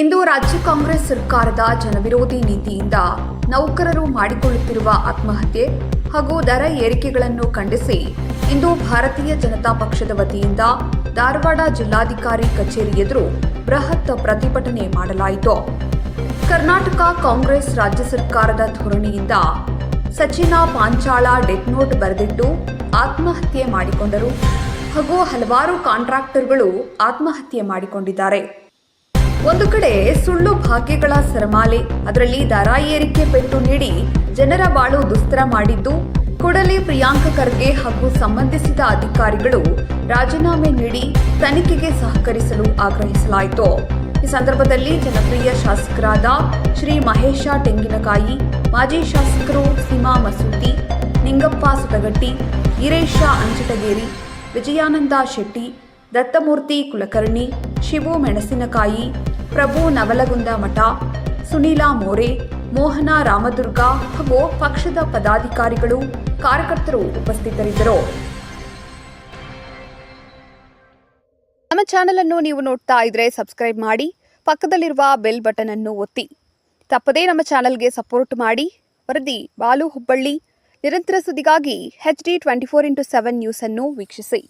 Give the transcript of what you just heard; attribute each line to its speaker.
Speaker 1: ಇಂದು ರಾಜ್ಯ ಕಾಂಗ್ರೆಸ್ ಸರ್ಕಾರದ ಜನವಿರೋಧಿ ನೀತಿಯಿಂದ ನೌಕರರು ಮಾಡಿಕೊಳ್ಳುತ್ತಿರುವ ಆತ್ಮಹತ್ಯೆ ಹಾಗೂ ದರ ಏರಿಕೆಗಳನ್ನು ಖಂಡಿಸಿ ಇಂದು ಭಾರತೀಯ ಜನತಾ ಪಕ್ಷದ ವತಿಯಿಂದ ಧಾರವಾಡ ಜಿಲ್ಲಾಧಿಕಾರಿ ಕಚೇರಿ ಎದುರು ಬೃಹತ್ ಪ್ರತಿಭಟನೆ ಮಾಡಲಾಯಿತು. ಕರ್ನಾಟಕ ಕಾಂಗ್ರೆಸ್ ರಾಜ್ಯ ಸರ್ಕಾರದ ಧೋರಣೆಯಿಂದ ಸಚಿನ ಪಾಂಚಾಳ ಡೆತ್ ನೋಟ್ ಬರೆದಿಟ್ಟು ಆತ್ಮಹತ್ಯೆ ಮಾಡಿಕೊಂಡರು ಹಾಗೂ ಹಲವಾರು ಕಾಂಟ್ರಾಕ್ಟರ್ಗಳು ಆತ್ಮಹತ್ಯೆ ಮಾಡಿಕೊಂಡಿದ್ದಾರೆ. ಒಂದು ಕಡೆ ಸುಳ್ಳು ಭಾಗ್ಯಗಳ ಸರಮಾಲೆ, ಅದರಲ್ಲಿ ದರ ಏರಿಕೆ ಪೆಟ್ಟು ನೀಡಿ ಜನರ ಬಾಳು ದುಸ್ತರ ಮಾಡಿದ್ದು, ಕೂಡಲೇ ಪ್ರಿಯಾಂಕ ಖರ್ಗೆ ಹಾಗೂ ಸಂಬಂಧಿಸಿದ ಅಧಿಕಾರಿಗಳು ರಾಜೀನಾಮೆ ನೀಡಿ ತನಿಖೆಗೆ ಸಹಕರಿಸಲು ಆಗ್ರಹಿಸಲಾಯಿತು. ಈ ಸಂದರ್ಭದಲ್ಲಿ ಜನಪ್ರಿಯ ಶಾಸಕರಾದ ಶ್ರೀ ಮಹೇಶ ತೆಂಗಿನಕಾಯಿ, ಮಾಜಿ ಶಾಸಕರು ಸೀಮಾ ಮಸೂತಿ, ನಿಂಗಪ್ಪ ಸುತಗಟ್ಟಿ ಈರೇಶ ಅಂಚಟಗೇರಿ, ವಿಜಯಾನಂದ ಶೆಟ್ಟಿ, ದತ್ತಮೂರ್ತಿ ಕುಲಕರ್ಣಿ, ಶಿವು ಮೆಣಸಿನಕಾಯಿ ಪ್ರಭು ನವಲಗುಂದ ಮಠ, ಸುನೀಲಾ ಮೋರೆ, ಮೋಹನ ರಾಮದುರ್ಗ ಹಾಗೂ ಪಕ್ಷದ ಪದಾಧಿಕಾರಿಗಳು, ಕಾರ್ಯಕರ್ತರು ಉಪಸ್ಥಿತರಿದ್ದರು. ನಮ್ಮ ಚಾನೆಲ್ ಅನ್ನು ನೀವು ನೋಡ್ತಾ ಇದ್ರೆ ಸಬ್ಸ್ಕ್ರೈಬ್ ಮಾಡಿ, ಪಕ್ಕದಲ್ಲಿರುವ ಬೆಲ್ ಬಟನ್ ಅನ್ನು ಒತ್ತಿ. ತಪ್ಪದೇ ನಮ್ಮ ಚಾನೆಲ್ಗೆ ಸಪೋರ್ಟ್ ಮಾಡಿ. ವರದಿ ಬಾಲು ಹುಬ್ಬಳ್ಳಿ, ನಿರಂತರ ಸುದ್ದಿಗಾಗಿ H D twenty four into seven news ಅನ್ನು ವೀಕ್ಷಿಸಿ.